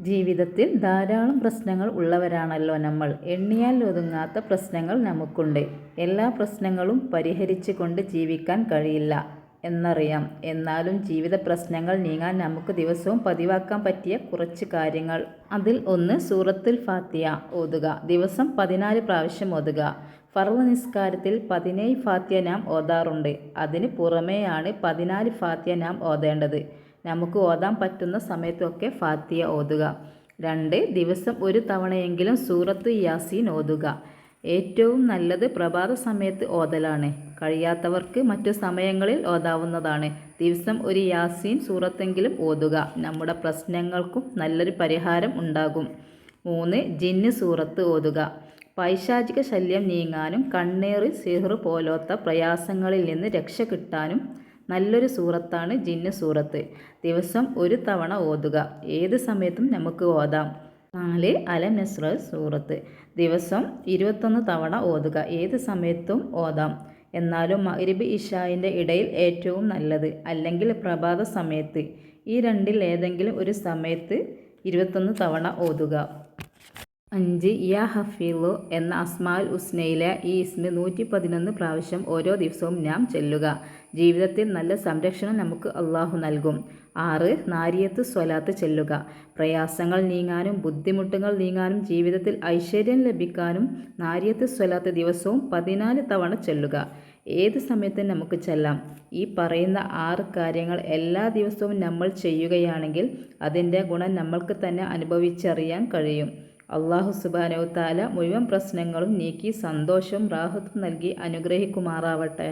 ജീവിതത്തിൽ ധാരാളം പ്രശ്നങ്ങൾ ഉള്ളവരാണല്ലോ നമ്മൾ. എണ്ണിയാൽ ഒതുങ്ങാത്ത പ്രശ്നങ്ങൾ നമുക്കുണ്ട്. എല്ലാ പ്രശ്നങ്ങളും പരിഹരിച്ചുകൊണ്ട് ജീവിക്കാൻ കഴിയില്ല എന്നറിയാം. എന്നാലും ജീവിത പ്രശ്നങ്ങൾ നീങ്ങാൻ നമുക്ക് ദിവസവും പതിവാക്കാൻ പറ്റിയ കുറച്ച് കാര്യങ്ങൾ. അതിൽ ഒന്ന് സൂറത്തുൽ ഫാത്തിയ ഓതുക. ദിവസം പതിനാല് പ്രാവശ്യം ഓതുക. ഫർവ് നിസ്കാരത്തിൽ പതിനേഴ് ഫാത്തിയ നാം ഓതാറുണ്ട്. അതിന് പുറമേയാണ് പതിനാല് ഫാത്തിയ നാം ഓതേണ്ടത്. നമുക്ക് ഓതാൻ പറ്റുന്ന സമയത്തൊക്കെ ഫാത്തിയ ഓതുക. രണ്ട് ദിവസം ഒരു തവണയെങ്കിലും സൂറത്ത് യാസീൻ ഓതുക. ഏറ്റവും നല്ലത് പ്രഭാത സമയത്ത് ഓതലാണ്. കഴിയാത്തവർക്ക് മറ്റു സമയങ്ങളിൽ ഓതാവുന്നതാണ്. ദിവസം ഒരു യാസീൻ സൂറത്തെങ്കിലും ഓതുക. നമ്മുടെ പ്രശ്നങ്ങൾക്കും നല്ലൊരു പരിഹാരം ഉണ്ടാകും. മൂന്ന് ജിന്ന് സൂറത്ത് ഓതുക. പൈശാചിക ശല്യം നീങ്ങാനും കണ്ണേറി സിഹർ പോലത്തെ പ്രയാസങ്ങളിൽ നിന്ന് രക്ഷ കിട്ടാനും നല്ലൊരു സൂറത്താണ് ജിന്ന സൂറത്ത്. ദിവസം ഒരു തവണ ഓതുക. ഏത് സമയത്തും നമുക്ക് ഓതാം. നാല് അലം നസ്ര സൂറത്ത്. ദിവസം ഇരുപത്തൊന്ന് തവണ ഓതുക. ഏത് സമയത്തും ഓതാം. എന്നാലും മഗ്രിബ് ഇഷായിന്റെ ഇടയിൽ ഏറ്റവും നല്ലത് അല്ലെങ്കിൽ പ്രഭാത സമയത്ത്. ഈ രണ്ടിൽ ഏതെങ്കിലും ഒരു സമയത്ത് ഇരുപത്തൊന്ന് തവണ ഓതുക. അഞ്ച് യാ ഹഫീലു എന്ന അസ്മാൽ ഉസ്നയിലെ ഈ ഇസ്മി നൂറ്റി പതിനൊന്ന് പ്രാവശ്യം ഓരോ ദിവസവും നാം ചെല്ലുക. ജീവിതത്തിൽ നല്ല സംരക്ഷണം നമുക്ക് അള്ളാഹു നൽകും. ആറ് നാരിയത്ത് സ്വലാത്ത് ചെല്ലുക. പ്രയാസങ്ങൾ നീങ്ങാനും ബുദ്ധിമുട്ടുകൾ നീങ്ങാനും ജീവിതത്തിൽ ഐശ്വര്യം ലഭിക്കാനും നാരിയത്ത് സ്വലാത്ത് ദിവസവും പതിനാല് തവണ ചെല്ലുക. ഏത് സമയത്തും നമുക്ക് ചെല്ലാം. ഈ പറയുന്ന ആറ് കാര്യങ്ങൾ എല്ലാ ദിവസവും നമ്മൾ ചെയ്യുകയാണെങ്കിൽ അതിന്റെ ഗുണം നമ്മൾക്ക് തന്നെ അനുഭവിച്ചറിയാൻ കഴിയും. അള്ളാഹു സുബാനോ താല മുഴുവൻ പ്രശ്നങ്ങളും നീക്കി സന്തോഷവും റാഹത്തും നൽകി അനുഗ്രഹിക്കുമാറാവട്ടെ.